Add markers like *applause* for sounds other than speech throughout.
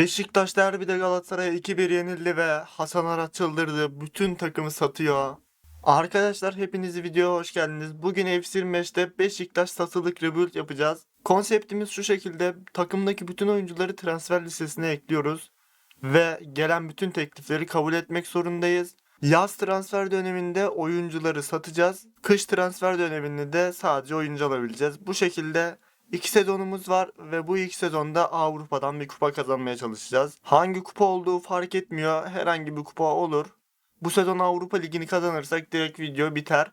Beşiktaş derbide Galatasaray'a 2-1 yenildi ve Hasan Arat çıldırdı. Bütün takımı satıyor. Arkadaşlar hepiniz videoya hoş geldiniz. Bugün FC25'te Beşiktaş satılık rebuild yapacağız. Konseptimiz şu şekilde. Takımdaki bütün oyuncuları transfer listesine ekliyoruz. Ve gelen bütün teklifleri kabul etmek zorundayız. Yaz transfer döneminde oyuncuları satacağız. Kış transfer döneminde de sadece oyuncu alabileceğiz. Bu şekilde İki sezonumuz var ve bu ilk sezonda Avrupa'dan bir kupa kazanmaya çalışacağız. Hangi kupa olduğu fark etmiyor. Herhangi bir kupa olur. Bu sezon Avrupa Ligi'ni kazanırsak direkt video biter.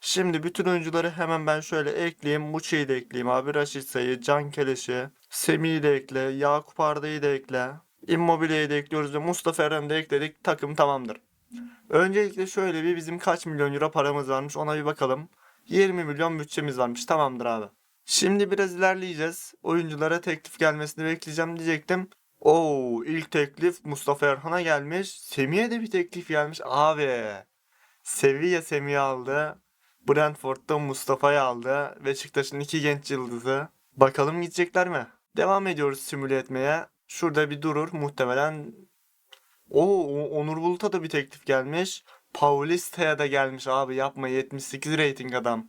Şimdi bütün oyuncuları hemen ben şöyle ekleyeyim. Muçi'yi de ekleyeyim abi. Raşit Say'ı, Can Keleş'i, Semih'i de ekle, Yakup Arda'yı da ekle. Immobile'yi de ekliyoruz ve Mustafa Eren de ekledik. Takım tamamdır. Öncelikle şöyle bir bizim kaç milyon euro paramız varmış ona bir bakalım. 20 milyon bütçemiz varmış. Tamamdır abi. Şimdi biraz ilerleyeceğiz. Oyunculara teklif gelmesini bekleyeceğim diyecektim. Oo ilk teklif Mustafa Erhan'a gelmiş. Semih'e de bir teklif gelmiş. Abi. Sevilla Semih'i aldı. Brentford'da Mustafa'yı aldı. Beşiktaş'ın iki genç yıldızı. Bakalım gidecekler mi? Devam ediyoruz simüle etmeye. Şurada bir durur muhtemelen. Oo Onur Bulut'a da bir teklif gelmiş. Paulista'ya da gelmiş abi yapma 78 rating adam.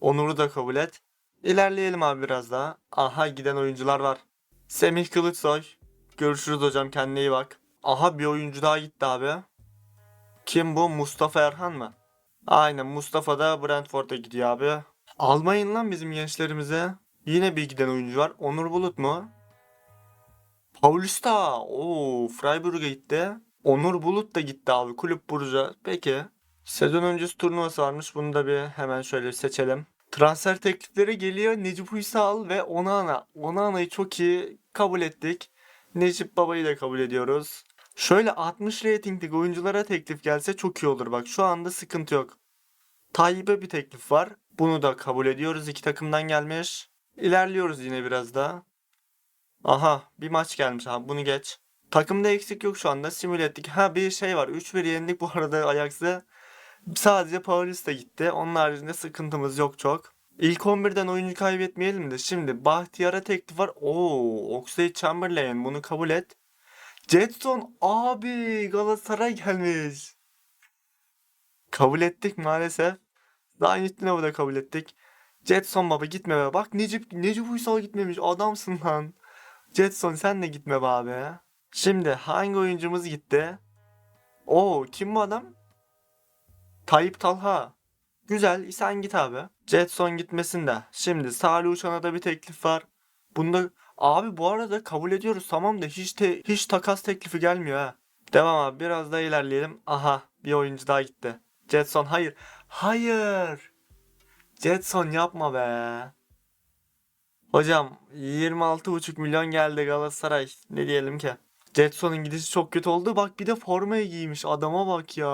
Onur'u da kabul et. İlerleyelim abi biraz daha. Aha giden oyuncular var. Semih Kılıçsoy. Görüşürüz hocam kendine iyi bak. Aha bir oyuncu daha gitti abi. Kim bu? Mustafa Erhan mı? Aynen Mustafa da Brentford'a gidiyor abi. Almayın lan bizim gençlerimize. Yine bir giden oyuncu var. Onur Bulut mu? Paulista. Oo, Freiburg'a gitti. Onur Bulut da gitti abi. Kulüp Burcu. Peki. Sezon öncesi turnuvası varmış. Bunu da bir hemen şöyle seçelim. Transfer teklifleri geliyor. Necip Uysal ve Onana. Onana'yı çok iyi kabul ettik. Necip Baba'yı da kabul ediyoruz. Şöyle 60 ratinglik oyunculara teklif gelse çok iyi olur. Bak şu anda sıkıntı yok. Tayyip'e bir teklif var. Bunu da kabul ediyoruz. İki takımdan gelmiş. İlerliyoruz yine biraz daha. Aha bir maç gelmiş abi bunu geç. Takımda eksik yok şu anda. Simüle ettik. Ha bir şey var. 3-1 yendik bu arada Ajax'ı. Sadece Paulista gitti. Onun haricinde sıkıntımız yok çok. İlk 11'den oyuncu kaybetmeyelim de şimdi Bahtiyar'a teklif var. Oo, Oxlade Chamberlain bunu kabul et. Jetson abi Galatasaray gelmiş. Kabul ettik maalesef. Daha Nittinov'u da kabul ettik. Jetson baba gitme be. Bak Necip, Necip Uysal gitmemiş. Adamsın lan. Jetson sen de gitme be abi. Şimdi hangi oyuncumuz gitti? Oo kim bu adam? Tayyip Talha. Güzel sen git abi. Jetson gitmesin de. Şimdi Salih Uçan'a da bir teklif var. Bunda abi bu arada kabul ediyoruz tamam da hiç te- hiç takas teklifi gelmiyor ha. Devam abi biraz daha ilerleyelim. Aha bir oyuncu daha gitti. Jetson hayır. Hayır. Jetson yapma be. Hocam 26,5 milyon geldi Galatasaray. Ne diyelim ki? Jetson'un gidişi çok kötü oldu. Bak bir de formayı giymiş. Adama bak ya.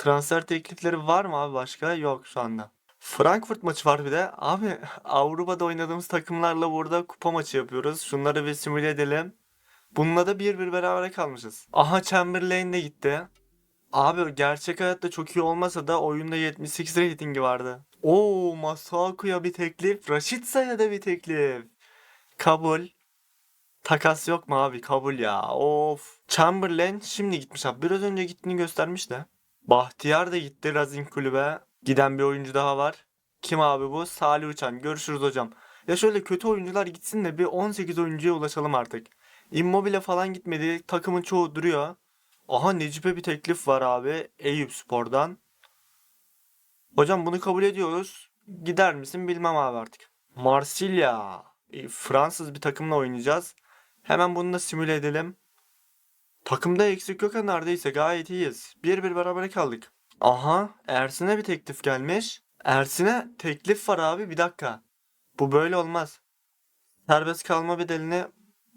Transfer teklifleri var mı abi başka? Yok şu anda. Frankfurt maçı var bir de. Abi *laughs* Avrupa'da oynadığımız takımlarla burada kupa maçı yapıyoruz. Şunları bir simüle edelim. Bununla da 1-1 beraber kalmışız. Aha Chamberlain de gitti. Abi gerçek hayatta çok iyi olmasa da oyunda 78 ratingi vardı. Oo Masuaku'ya bir teklif. Rashitsa'ya da bir teklif. Kabul. Takas yok mu abi? Kabul ya. Of. Chamberlain şimdi gitmiş abi. Biraz önce gittiğini göstermiş de. Bahtiyar da gitti Razin kulübe. Giden bir oyuncu daha var. Kim abi bu? Salih Uçan. Görüşürüz hocam. Ya şöyle kötü oyuncular gitsin de bir 18 oyuncuya ulaşalım artık. Immobile falan gitmedi. Takımın çoğu duruyor. Aha Necip'e bir teklif var abi. Eyüp Spor'dan. Hocam bunu kabul ediyoruz. Gider misin bilmem abi artık. Marsilya. Fransız bir takımla oynayacağız. Hemen bunu da simüle edelim. Takımda eksik yok neredeyse gayet iyiyiz. Bir bir beraber kaldık. Aha Ersin'e bir teklif gelmiş. Ersin'e teklif var abi bir dakika. Bu böyle olmaz. Serbest kalma bedelini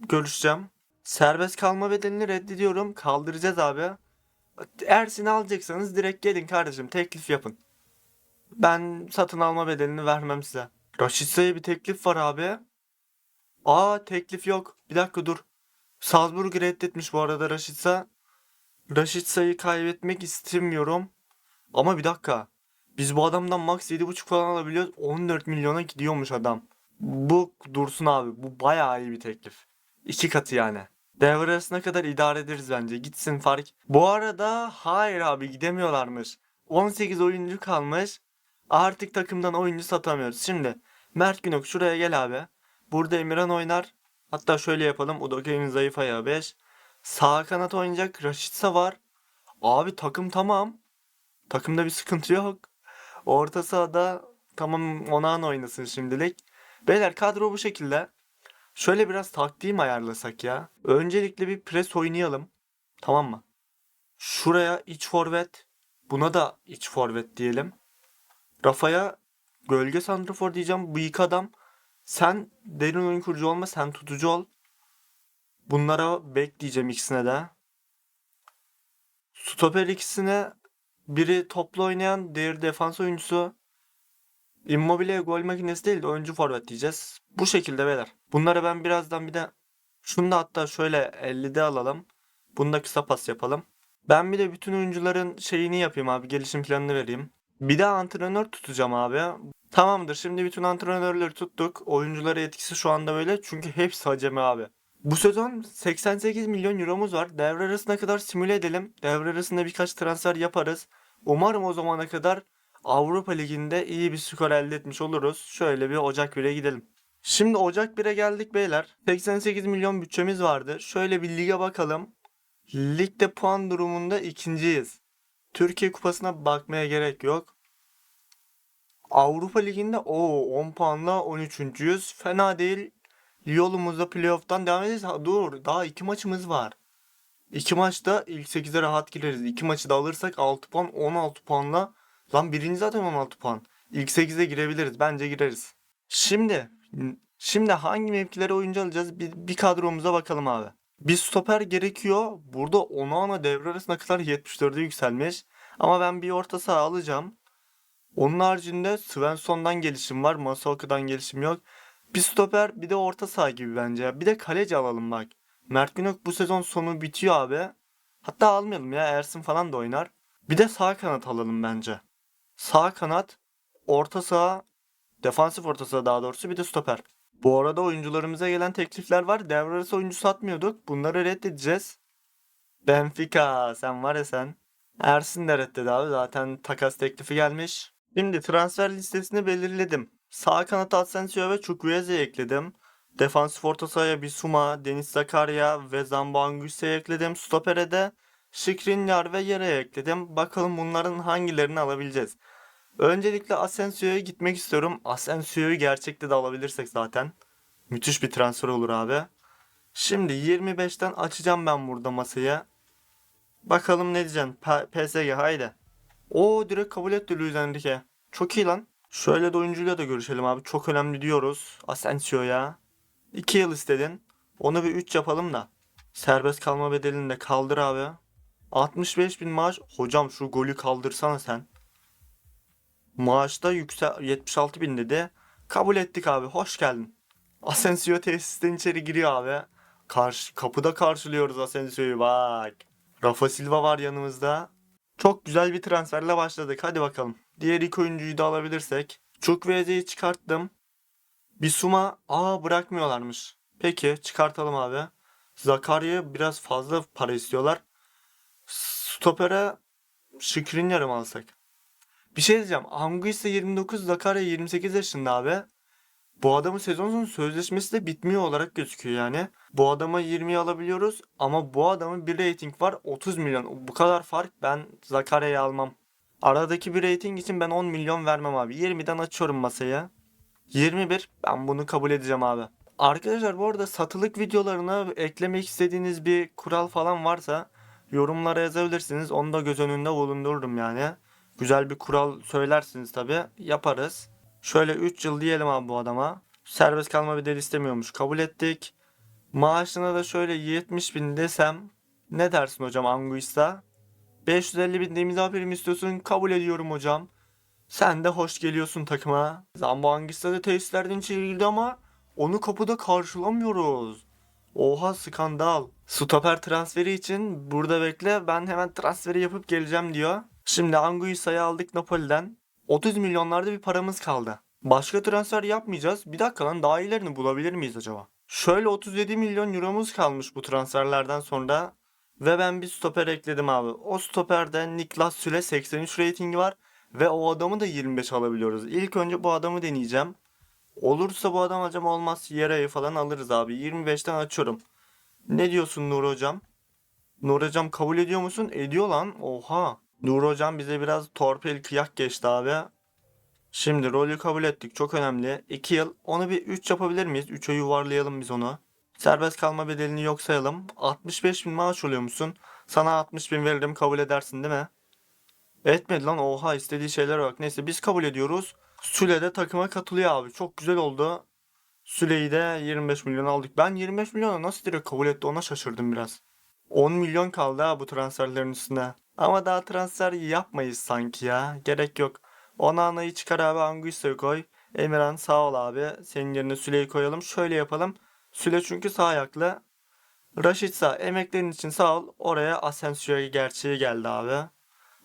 görüşeceğim. Serbest kalma bedelini reddediyorum. Kaldıracağız abi. Ersin'i alacaksanız direkt gelin kardeşim teklif yapın. Ben satın alma bedelini vermem size. Raşitsa'ya bir teklif var abi. Aa teklif yok. Bir dakika dur. Salzburg reddetmiş bu arada Raşitsa. Raşitsa'yı kaybetmek istemiyorum. Ama bir dakika. Biz bu adamdan max 7.5 falan alabiliyoruz. 14 milyona gidiyormuş adam. Bu dursun abi. Bu bayağı iyi bir teklif. İki katı yani. Devre arasına kadar idare ederiz bence. Gitsin fark. Bu arada hayır abi gidemiyorlarmış. 18 oyuncu kalmış. Artık takımdan oyuncu satamıyoruz. Şimdi Mert Günok şuraya gel abi. Burada Emirhan oynar. Hatta şöyle yapalım. Udoke'nin zayıf ayağı 5. Sağ kanat oynayacak Raşitsa var. Abi takım tamam. Takımda bir sıkıntı yok. Orta sahada tamam Onan oynasın şimdilik. Beyler kadro bu şekilde. Şöyle biraz taktiği mi ayarlasak ya? Öncelikle bir pres oynayalım. Tamam mı? Şuraya iç forvet. Buna da iç forvet diyelim. Rafa'ya gölge santrafor diyeceğim. Bıyık adam. Sen derin oyun kurucu olma. Sen tutucu ol. Bunlara bek diyeceğim ikisine de. Stoper ikisine biri toplu oynayan, diğeri defans oyuncusu. Immobile gol makinesi değil de oyuncu forvet diyeceğiz. Bu şekilde beyler. Bunları ben birazdan bir de şunu da hatta şöyle 50'de alalım. Bunu da kısa pas yapalım. Ben bir de bütün oyuncuların şeyini yapayım abi. Gelişim planını vereyim. Bir de antrenör tutacağım abi. Tamamdır. Şimdi bütün antrenörleri tuttuk. Oyunculara etkisi şu anda böyle. Çünkü hepsi acemi abi. Bu sezon 88 milyon euromuz var. Devre arasına kadar simüle edelim. Devre arasında birkaç transfer yaparız. Umarım o zamana kadar Avrupa Ligi'nde iyi bir skor elde etmiş oluruz. Şöyle bir Ocak 1'e gidelim. Şimdi Ocak 1'e geldik beyler. 88 milyon bütçemiz vardı. Şöyle bir lige bakalım. Ligde puan durumunda ikinciyiz. Türkiye Kupası'na bakmaya gerek yok. Avrupa Ligi'nde o 10 puanla 13.yüz. Fena değil. Yolumuzda playoff'tan devam edeceğiz. Ha, dur daha iki maçımız var. İki maçta ilk 8'e rahat gireriz. İki maçı da alırsak 6 puan 16 puanla. Lan birinci zaten 16 puan. İlk 8'e girebiliriz. Bence gireriz. Şimdi şimdi hangi mevkilere oyuncu alacağız? Bir, bir kadromuza bakalım abi. Bir stoper gerekiyor. Burada Onana devre arasına kadar 74'e yükselmiş. Ama ben bir orta saha alacağım. Onun haricinde Svensson'dan gelişim var. Masaoka'dan gelişim yok. Bir stoper bir de orta saha gibi bence. Bir de kaleci alalım bak. Mert Günok bu sezon sonu bitiyor abi. Hatta almayalım ya Ersin falan da oynar. Bir de sağ kanat alalım bence. Sağ kanat, orta saha, defansif orta saha daha doğrusu bir de stoper. Bu arada oyuncularımıza gelen teklifler var. Devre arası oyuncu satmıyorduk. Bunları reddedeceğiz. Benfica sen var ya sen. Ersin de reddedi abi. Zaten takas teklifi gelmiş. Şimdi transfer listesini belirledim. Sağ kanata Asensio ve Chukwueze'yi ekledim. Defansif orta sahaya Bisuma, Deniz Zakaria ve Zambo Anguissa'yı ekledim. Stopere de Skriniar ve Yera'yı ekledim. Bakalım bunların hangilerini alabileceğiz. Öncelikle Asensio'ya gitmek istiyorum. Asensio'yu gerçekte de alabilirsek zaten. Müthiş bir transfer olur abi. Şimdi 25'ten açacağım ben burada masayı. Bakalım ne diyeceksin. P- PSG haydi. O direkt kabul etti Luis Enrique. Çok iyi lan. Şöyle de oyuncuyla da görüşelim abi. Çok önemli diyoruz. Asensio'ya. 2 yıl istedin. Onu bir 3 yapalım da. Serbest kalma bedelini de kaldır abi. 65 bin maaş. Hocam şu golü kaldırsana sen. Maaşta yüksel 76 bin dedi. Kabul ettik abi. Hoş geldin. Asensio tesisten içeri giriyor abi. Karşı, kapıda karşılıyoruz Asensio'yu bak. Rafa Silva var yanımızda. Çok güzel bir transferle başladık. Hadi bakalım. Diğer iki oyuncuyu da alabilirsek. Chukwueze'yi çıkarttım. Bisuma aa bırakmıyorlarmış. Peki çıkartalım abi. Zakarya'ya biraz fazla para istiyorlar. Stopere Skriniar'ı mı alsak? Bir şey diyeceğim. Anguissa 29, Zakaria 28 yaşında abi. Bu adamın sezon sonu sözleşmesi de bitmiyor olarak gözüküyor yani. Bu adama 20'yi alabiliyoruz ama bu adamın bir rating var 30 milyon. Bu kadar fark ben Zakaria'yı almam. Aradaki bir rating için ben 10 milyon vermem abi. 20'den açıyorum masaya. 21 ben bunu kabul edeceğim abi. Arkadaşlar bu arada satılık videolarına eklemek istediğiniz bir kural falan varsa yorumlara yazabilirsiniz. Onu da göz önünde bulundururum yani. Güzel bir kural söylersiniz tabi yaparız. Şöyle 3 yıl diyelim abi bu adama. Serbest kalma bedeli istemiyormuş. Kabul ettik. Maaşına da şöyle 70 bin desem. Ne dersin hocam Anguissa? 550 bin imza primi istiyorsun. Kabul ediyorum hocam. Sen de hoş geliyorsun takıma. Zambo Anguissa da tesislerden içeri ama onu kapıda karşılamıyoruz. Oha skandal. Stoper transferi için burada bekle ben hemen transferi yapıp geleceğim diyor. Şimdi Anguissa'yı aldık Napoli'den. 30 milyonlarda bir paramız kaldı. Başka transfer yapmayacağız. Bir dakika lan daha iyilerini bulabilir miyiz acaba? Şöyle 37 milyon euromuz kalmış bu transferlerden sonra. Ve ben bir stoper ekledim abi. O stoperde Niklas Süle 83 ratingi var. Ve o adamı da 25 alabiliyoruz. İlk önce bu adamı deneyeceğim. Olursa bu adam alacağım olmaz Yera'yı falan alırız abi. 25'ten açıyorum. Ne diyorsun Nur hocam? Nur hocam kabul ediyor musun? Ediyor lan. Oha. Nur hocam bize biraz torpil kıyak geçti abi. Şimdi rolü kabul ettik. Çok önemli. 2 yıl. Onu bir 3 yapabilir miyiz? 3'e yuvarlayalım biz onu. Serbest kalma bedelini yok sayalım. 65 bin maaş oluyor musun? Sana 60 bin veririm kabul edersin değil mi? Etmedi lan oha istediği şeylere bak. Neyse biz kabul ediyoruz. Süle de takıma katılıyor abi. Çok güzel oldu. Süle'yi de 25 milyon aldık. Ben 25 milyona nasıl direkt kabul etti ona şaşırdım biraz. 10 milyon kaldı ha bu transferlerin üstüne. Ama daha transfer yapmayız sanki ya. Gerek yok. Onana'yı çıkar abi Anguissa'yı koy. Emirhan sağ ol abi. Senin yerine Süle'yi koyalım. Şöyle yapalım. Süle çünkü sağ ayaklı. Raşitsa emeklerin için sağ ol. Oraya Asensio'ya gerçeği geldi abi.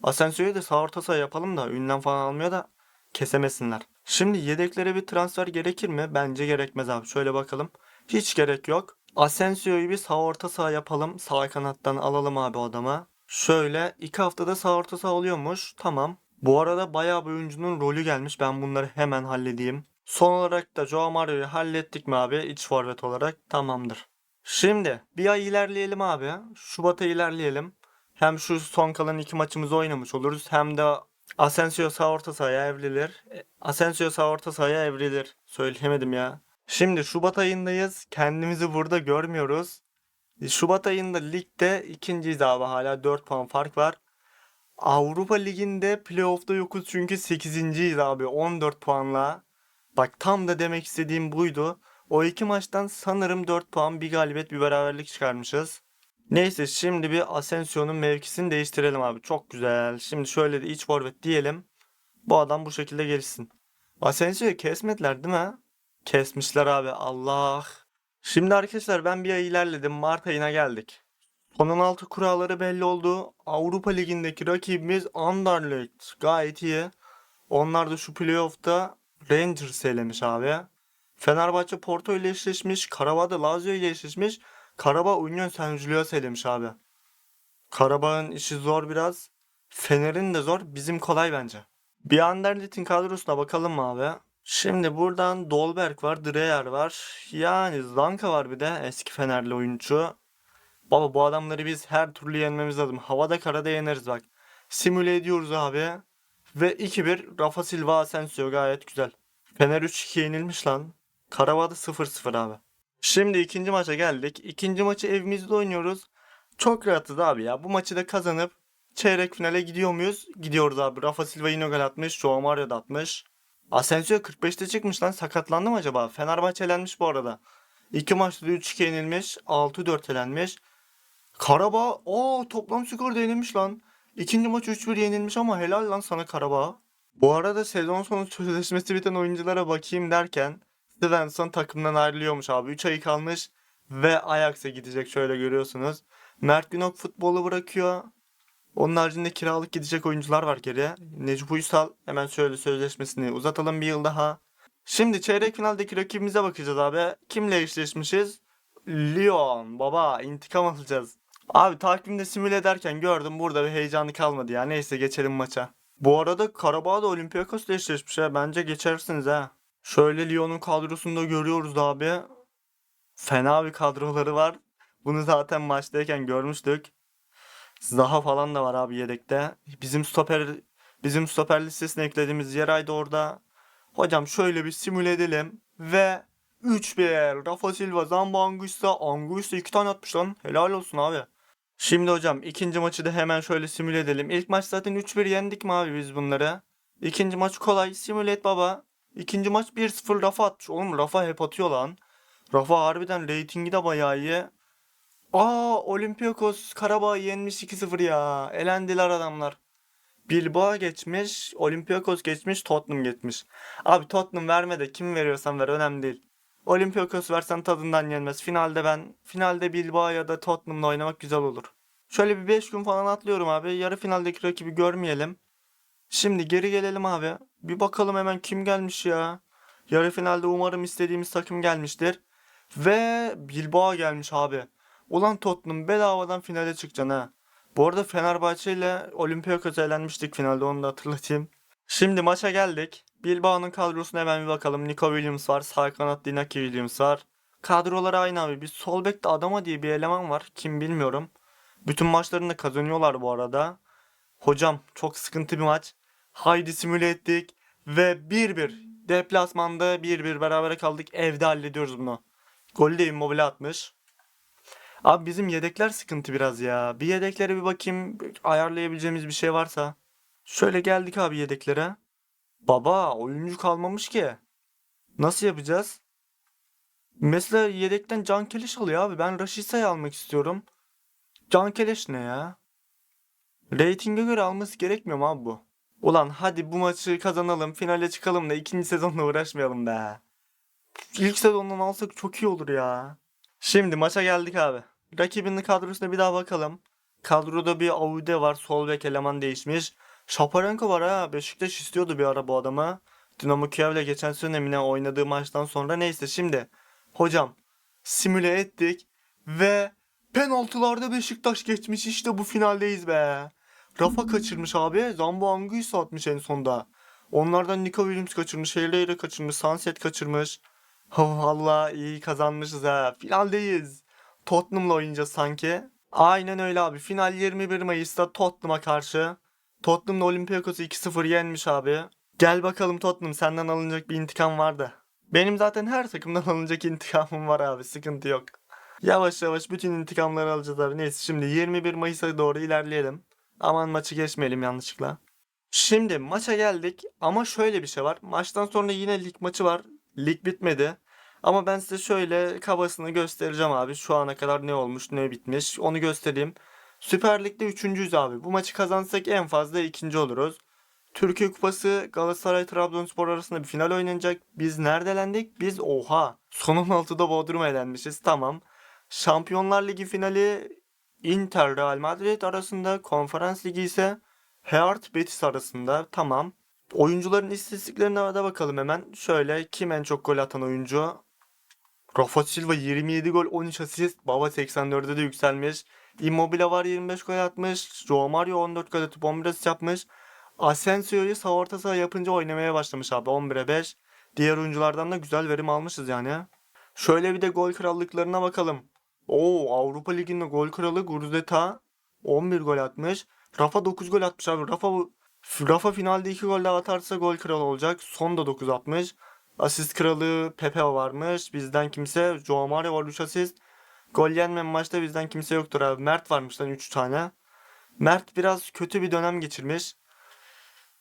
Asensio'yu da sağ orta saha yapalım da ünlem falan almıyor da kesemesinler. Şimdi yedeklere bir transfer gerekir mi? Bence gerekmez abi. Şöyle bakalım. Hiç gerek yok. Asensio'yu bir sağ orta saha yapalım. Sağ kanattan alalım abi adama. Şöyle iki haftada sağ orta saha oluyormuş. Tamam. Bu arada bayağı bir oyuncunun rolü gelmiş. Ben bunları hemen halledeyim. Son olarak da Joao Mario'yu hallettik mi abi iç forvet olarak? Tamamdır. Şimdi bir ay ilerleyelim abi. Şubat'a ilerleyelim. Hem şu son kalan iki maçımızı oynamış oluruz hem de Asensio sağ orta sahaya evrilir. E, Asensio sağ orta sahaya evrilir. Söyleyemedim ya. Şimdi Şubat ayındayız. Kendimizi burada görmüyoruz. Şubat ayında ligde ikinciyiz abi. Hala 4 puan fark var. Avrupa Ligi'nde playoff'ta yokuz çünkü 8.yiz abi 14 puanla. Bak tam da demek istediğim buydu. O iki maçtan sanırım 4 puan bir galibiyet bir beraberlik çıkarmışız. Neyse şimdi bir Asensio'nun mevkisini değiştirelim abi. Çok güzel. Şimdi şöyle de iç forvet diyelim. Bu adam bu şekilde gelişsin. Asensio'yu kesmediler değil mi? Kesmişler abi. Allah. Şimdi arkadaşlar ben bir ay ilerledim. Mart ayına geldik. Son 16 kuralları belli oldu. Avrupa Ligi'ndeki rakibimiz Anderlecht. Gayet iyi. Onlar da şu playoff'ta Rangers elemiş abi. Fenerbahçe Porto ile eşleşmiş. Karabağ Lazio ile eşleşmiş. Karabağ Union Saint Julius elemiş abi. Karabağ'ın işi zor biraz. Fener'in de zor. Bizim kolay bence. Bir Anderlecht'in kadrosuna bakalım mı abi? Şimdi buradan Dolberg var, Dreyer var. Yani Zanka var bir de eski Fenerli oyuncu. Baba bu adamları biz her türlü yenmemiz lazım. Havada karada yeneriz bak. Simüle ediyoruz abi. Ve 2-1 Rafa Silva Asensio gayet güzel. Fener 3-2 yenilmiş lan. Karabağ'da 0-0 abi. Şimdi ikinci maça geldik. İkinci maçı evimizde oynuyoruz. Çok rahatız abi ya. Bu maçı da kazanıp çeyrek finale gidiyor muyuz? Gidiyoruz abi. Rafa Silva yine gol atmış. Joao Mario da atmış. Asensio 45'te çıkmış lan. Sakatlandı mı acaba? Fenerbahçe elenmiş bu arada. İki maçta da 3-2 yenilmiş. 6-4 elenmiş. Karabağ o toplam skor da yenilmiş lan. İkinci maç 3-1 yenilmiş ama helal lan sana Karabağ. Bu arada sezon sonu sözleşmesi biten oyunculara bakayım derken Svensson takımdan ayrılıyormuş abi. 3 ay kalmış ve Ajax'a gidecek şöyle görüyorsunuz. Mert Günok futbolu bırakıyor. Onun haricinde kiralık gidecek oyuncular var geriye. Necip Uysal hemen şöyle sözleşmesini uzatalım bir yıl daha. Şimdi çeyrek finaldeki rakibimize bakacağız abi. Kimle eşleşmişiz? Lyon baba intikam alacağız. Abi takvimde simüle ederken gördüm burada bir heyecanı kalmadı ya. Neyse geçelim maça. Bu arada Karabağ da Olympiakos'la eşleşmiş ha. Bence geçersiniz ha. Şöyle Lyon'un kadrosunda görüyoruz abi. Fena bir kadroları var. Bunu zaten maçtayken görmüştük. Zaha falan da var abi yedekte. Bizim stoper bizim stoper listesine eklediğimiz Yeray da orada. Hocam şöyle bir simüle edelim ve 3-1 Rafa Silva, Zamba Anguissa. Anguissa 2 tane atmış lan. Helal olsun abi. Şimdi hocam ikinci maçı da hemen şöyle simüle edelim. İlk maç zaten 3-1 yendik mi abi biz bunları? İkinci maç kolay. Simüle et baba. İkinci maç 1-0 Rafa atmış. Oğlum Rafa hep atıyor lan. Rafa harbiden reytingi de bayağı iyi. Aa Olympiakos Karabağ'ı yenmiş 2-0 ya. Elendiler adamlar. Bilbao geçmiş, Olympiakos geçmiş, Tottenham geçmiş. Abi Tottenham verme de kim veriyorsan ver önemli değil. Olympiakos versen tadından yenmez. Finalde ben, finalde Bilbao ya da Tottenham'la oynamak güzel olur. Şöyle bir 5 gün falan atlıyorum abi. Yarı finaldeki rakibi görmeyelim. Şimdi geri gelelim abi. Bir bakalım hemen kim gelmiş ya. Yarı finalde umarım istediğimiz takım gelmiştir. Ve Bilbao gelmiş abi. Ulan Tottenham bedavadan finale çıkacaksın ha. Bu arada Fenerbahçe ile Olympiakos'a elenmiştik finalde onu da hatırlatayım. Şimdi maça geldik. Bilbao'nun kadrosuna hemen bir bakalım. Nico Williams var. Sağ kanatta Inaki Williams var. Kadroları aynı abi. Bir sol bekte Adama diye bir eleman var. Kim bilmiyorum. Bütün maçlarını da kazanıyorlar bu arada. Hocam çok sıkıntı bir maç. Haydi simüle ettik. Ve 1-1. Deplasmanda 1-1 berabere kaldık. Evde hallediyoruz bunu. Golü de Immobile atmış. Abi bizim yedekler sıkıntı biraz ya. Bir yedeklere bir bakayım. Ayarlayabileceğimiz bir şey varsa. Şöyle geldik abi yedeklere. Baba oyuncu kalmamış ki. Nasıl yapacağız? Mesela yedekten Can Keleş alıyor abi. Ben Raşisa'yı almak istiyorum. Can Keleş ne ya? Ratinge göre alması gerekmiyor mu abi bu? Ulan hadi bu maçı kazanalım. Finale çıkalım da ikinci sezonla uğraşmayalım be. İlk sezondan alsak çok iyi olur ya. Şimdi maça geldik abi. Rakibinin kadrosuna bir daha bakalım. Kadroda bir Aude var. Sol bek eleman değişmiş. Şaparenko var ha. Beşiktaş istiyordu bir ara bu adamı. Dinamo Kiev'le geçen sene oynadığı maçtan sonra neyse şimdi. Hocam simüle ettik ve penaltılarda Beşiktaş geçmiş işte bu finaldeyiz be. Rafa kaçırmış abi. Zambo Anguissa atmış en sonda. Onlardan Nico Williams kaçırmış. Herrera kaçırmış. Sunset kaçırmış. Valla iyi kazanmışız ha. Finaldeyiz. Tottenham'la oynayacağız sanki. Aynen öyle abi. Final 21 Mayıs'ta Tottenham'a karşı. Tottenham'la Olympiakos'u 2-0 yenmiş abi. Gel bakalım Tottenham senden alınacak bir intikam vardı. Benim zaten her takımdan *laughs* alınacak intikamım var abi. Sıkıntı yok. Yavaş yavaş bütün intikamları alacağız abi. Neyse şimdi 21 Mayıs'a doğru ilerleyelim. Aman maçı geçmeyelim yanlışlıkla. Şimdi maça geldik ama şöyle bir şey var. Maçtan sonra yine lig maçı var. Lig bitmedi. Ama ben size şöyle kabasını göstereceğim abi. Şu ana kadar ne olmuş ne bitmiş onu göstereyim. Süper Lig'de üçüncüyüz abi. Bu maçı kazansak en fazla ikinci oluruz. Türkiye Kupası Galatasaray Trabzonspor arasında bir final oynanacak. Biz nerede elendik? Biz oha. Son 16'da Bodrum'a elenmişiz. Tamam. Şampiyonlar Ligi finali Inter Real Madrid arasında. Konferans Ligi ise Heart Betis arasında. Tamam. Oyuncuların istatistiklerine de bakalım hemen. Şöyle kim en çok gol atan oyuncu? Rafa Silva 27 gol 13 asist. Baba 84'e de yükselmiş. Immobile var 25 gol atmış. Joao Mario 14 gol atıp 11 asist yapmış. Asensio'yu sağ orta saha yapınca oynamaya başlamış abi 11'e 5. Diğer oyunculardan da güzel verim almışız yani. Şöyle bir de gol krallıklarına bakalım. Oo Avrupa Ligi'nde gol kralı Gurzeta 11 gol atmış. Rafa 9 gol atmış abi. Rafa Rafa finalde 2 gol daha atarsa gol kralı olacak. Son da 9 atmış. Asist kralı Pepe varmış. Bizden kimse. Joao Mario var 3 asist. Gol yenmeyen maçta bizden kimse yoktur abi. Mert varmış lan 3 tane. Mert biraz kötü bir dönem geçirmiş.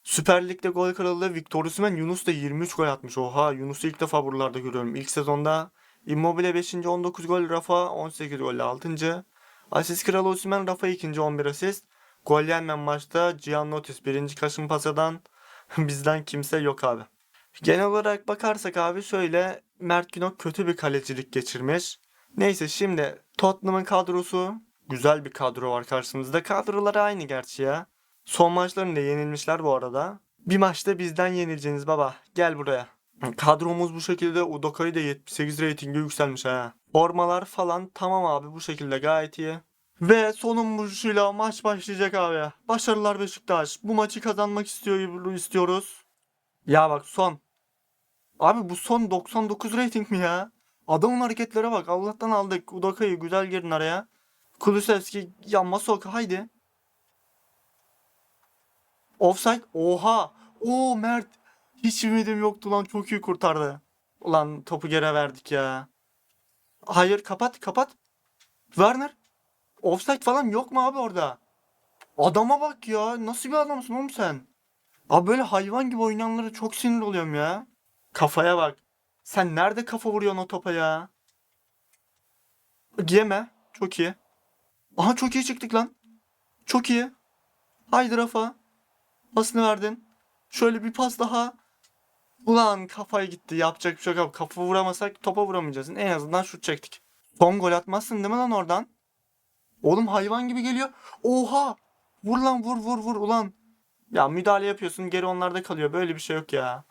Süper Lig'de gol kralı Victor Osimhen Yunus da 23 gol atmış. Oha Yunus'u ilk defa buralarda görüyorum. İlk sezonda Immobile 5. 19 gol, Rafa 18 golle 6. Asist kralı Osimhen, Rafa 2. 11 asist. Gol yenmeyen maçta Giannotis 1. Kasım Pasa'dan *laughs* bizden kimse yok abi. Genel olarak bakarsak abi şöyle Mert Günok kötü bir kalecilik geçirmiş. Neyse şimdi Tottenham'ın kadrosu güzel bir kadro var karşımızda. Kadroları aynı gerçi ya. Son maçlarında yenilmişler bu arada. Bir maçta bizden yenileceğiniz baba. Gel buraya. Kadromuz bu şekilde. Udoka'yı da 78 reytinge yükselmiş ha. Formalar falan tamam abi bu şekilde gayet iyi. Ve sonun vuruşuyla maç başlayacak abi. Başarılar Beşiktaş. Bu maçı kazanmak istiyor istiyoruz. Ya bak son. Abi bu son 99 rating mi ya? Adamın hareketlere bak. Allah'tan aldık. Udoka'yı güzel girin araya. Kulusevski yanma sok haydi. Offside. Oha. Oo Mert. Hiç ümidim yoktu lan. Çok iyi kurtardı. Ulan topu geri verdik ya. Hayır kapat kapat. Werner. Offside falan yok mu abi orada? Adama bak ya. Nasıl bir adamsın oğlum sen? Abi böyle hayvan gibi oynayanlara çok sinir oluyorum ya. Kafaya bak. Sen nerede kafa vuruyorsun o topa ya? Yeme. Çok iyi. Aha çok iyi çıktık lan. Çok iyi. Haydi Rafa. Pasını verdin. Şöyle bir pas daha. Ulan kafaya gitti. Yapacak bir şey yok. Kafa vuramasak topa vuramayacağız. En azından şut çektik. Son gol atmazsın değil mi lan oradan? Oğlum hayvan gibi geliyor. Oha! Vur lan vur vur vur ulan. Ya müdahale yapıyorsun geri onlarda kalıyor. Böyle bir şey yok ya.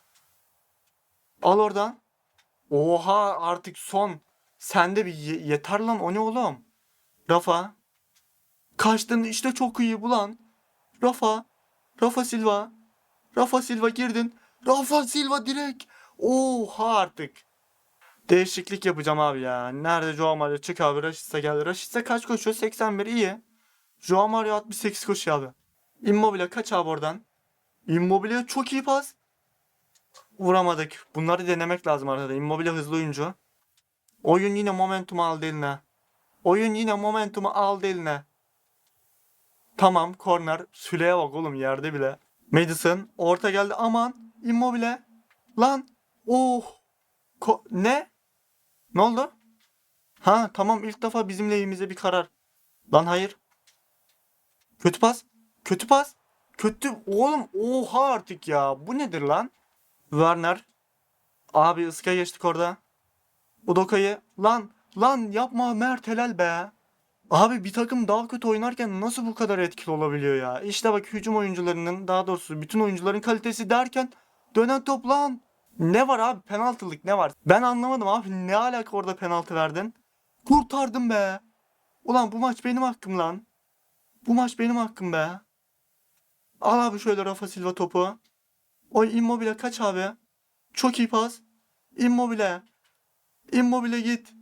Al oradan. Oha artık son. Sen de bir ye- yeter lan o ne oğlum? Rafa. Kaçtın işte çok iyi bulan. Rafa. Rafa Silva. Rafa Silva girdin. Rafa Silva direkt. Oha artık. Değişiklik yapacağım abi ya. Nerede Joao Mario? Çık abi. Rashica geldi. Rashica kaç koşuyor? 81 iyi. Joao Mario 68 koşuyor abi. Immobile kaç abi oradan? Immobile çok iyi pas. Vuramadık. Bunları denemek lazım arada. Immobile hızlı oyuncu. Oyun yine momentumu aldı eline. Oyun yine momentumu aldı eline. Tamam korner. Süleye bak oğlum yerde bile. Madison orta geldi aman. Immobile. Lan. Oh. Ko- ne? Ne oldu? Ha tamam ilk defa bizim lehimize bir karar. Lan hayır. Kötü pas. Kötü pas. Kötü. Oğlum oha artık ya. Bu nedir lan? Werner. Abi ıska geçtik orada. Udoka'yı. Lan. Lan yapma Mert helal be. Abi bir takım daha kötü oynarken nasıl bu kadar etkili olabiliyor ya? İşte bak hücum oyuncularının daha doğrusu bütün oyuncuların kalitesi derken dönen top lan. Ne var abi penaltılık ne var? Ben anlamadım abi ne alaka orada penaltı verdin? Kurtardım be. Ulan bu maç benim hakkım lan. Bu maç benim hakkım be. Al abi şöyle Rafa Silva topu. Oy Immobile kaç abi? Çok iyi pas. Immobile. Immobile git.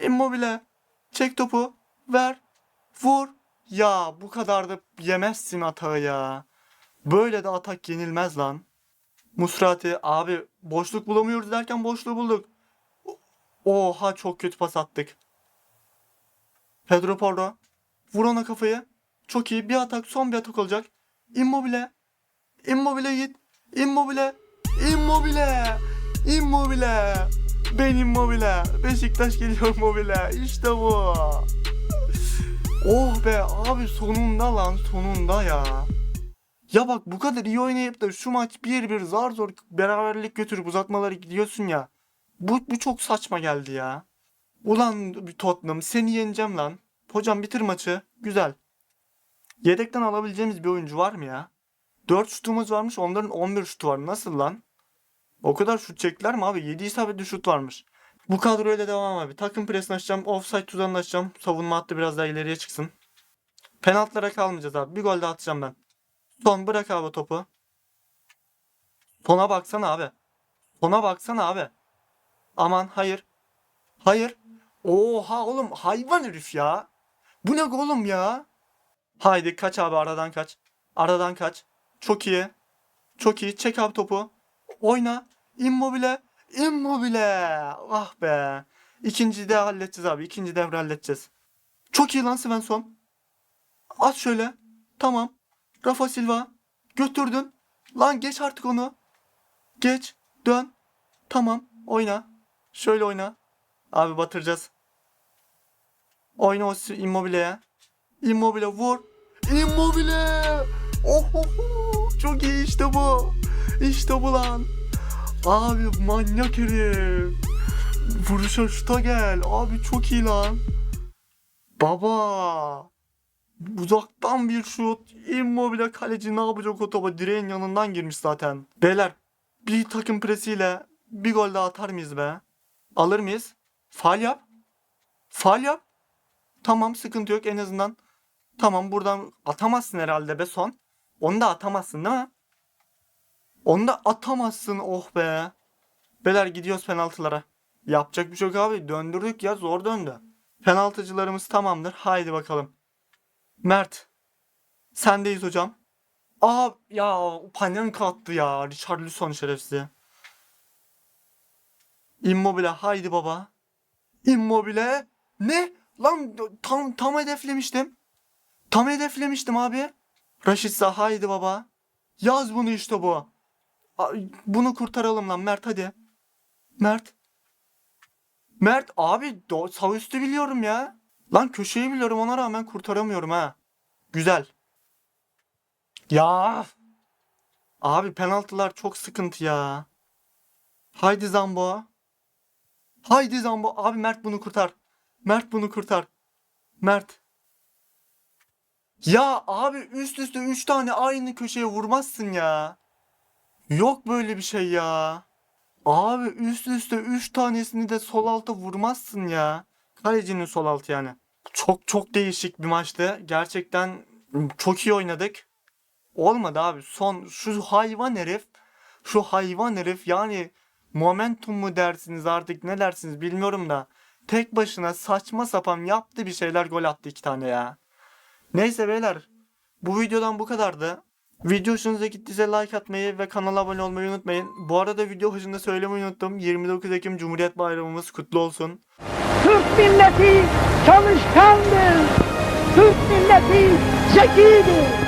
Immobile. Çek topu. Ver. Vur. Ya bu kadar da yemezsin atağı ya. Böyle de atak yenilmez lan. Musrati abi boşluk bulamıyoruz derken boşluğu bulduk. Oha çok kötü pas attık. Pedro Porro. Vur ona kafayı. Çok iyi. Bir atak son bir atak olacak. Immobile. Immobile git. Immobile. Immobile. Immobile. Ben Immobile. Beşiktaş geliyor Immobile. İşte bu. Oh be abi sonunda lan sonunda ya. Ya bak bu kadar iyi oynayıp da şu maç 1-1 zar zor beraberlik götürüp uzatmaları gidiyorsun ya. Bu, bu çok saçma geldi ya. Ulan Tottenham seni yeneceğim lan. Hocam bitir maçı. Güzel. Yedekten alabileceğimiz bir oyuncu var mı ya? 4 şutumuz varmış onların 11 şutu var. Nasıl lan? O kadar şut çektiler mi abi? 7 isabetli şut varmış. Bu kadroyla devam abi. Takım presini açacağım. Offside tuzağını açacağım. Savunma hattı biraz daha ileriye çıksın. Penaltılara kalmayacağız abi. Bir gol daha atacağım ben. Son bırak abi topu. Sona baksana abi. Sona baksana abi. Aman hayır. Hayır. Oha oğlum hayvan herif ya. Bu ne oğlum ya? Haydi kaç abi aradan kaç. Aradan kaç. Çok iyi. Çok iyi. Çek abi topu. Oyna. Immobile. Immobile. Ah be. İkinci de halledeceğiz abi. İkinci devre halledeceğiz. Çok iyi lan Svensson. At şöyle. Tamam. Rafa Silva. Götürdün. Lan geç artık onu. Geç. Dön. Tamam. Oyna. Şöyle oyna. Abi batıracağız. Oyna o Immobile'ye. Immobile vur. Immobile. Oho. Çok iyi işte bu. İşte bu lan. Abi manyak herif. Vuruşa şuta gel. Abi çok iyi lan. Baba. Uzaktan bir şut. Immobile kaleci ne yapacak o topa? Direğin yanından girmiş zaten. Beyler bir takım presiyle bir gol daha atar mıyız be? Alır mıyız? Faal yap. Faal yap. Tamam sıkıntı yok en azından. Tamam buradan atamazsın herhalde be son. Onu da atamazsın değil mi? Onu da atamazsın oh be. Beyler gidiyoruz penaltılara. Yapacak bir şey yok abi. Döndürdük ya zor döndü. Penaltıcılarımız tamamdır. Haydi bakalım. Mert. Sendeyiz hocam. Aa ya Panenka attı ya. Richarlison şerefsiz. Immobile haydi baba. Immobile. Ne? Lan tam tam hedeflemiştim. Tam hedeflemiştim abi. Raşitsa haydi baba. Yaz bunu işte bu. Bunu kurtaralım lan Mert hadi. Mert. Mert abi sağ üstü biliyorum ya. Lan köşeyi biliyorum ona rağmen kurtaramıyorum ha. Güzel. Ya. Abi penaltılar çok sıkıntı ya. Haydi Zambo. Haydi Zambo. Abi Mert bunu kurtar. Mert bunu kurtar. Mert. Ya abi üst üste 3 tane aynı köşeye vurmazsın ya. Yok böyle bir şey ya. Abi üst üste 3 tanesini de sol alta vurmazsın ya. Kalecinin sol altı yani. Çok çok değişik bir maçtı. Gerçekten çok iyi oynadık. Olmadı abi. Son şu hayvan herif şu hayvan herif yani momentum mu dersiniz artık ne dersiniz bilmiyorum da tek başına saçma sapan yaptı bir şeyler gol attı iki tane ya. Neyse beyler bu videodan bu kadardı. Video hoşunuza gittiyse like atmayı ve kanala abone olmayı unutmayın. Bu arada video başında söylemeyi unuttum. 29 Ekim Cumhuriyet Bayramımız kutlu olsun. Türk milleti çalışkandır. Türk milleti zekidir.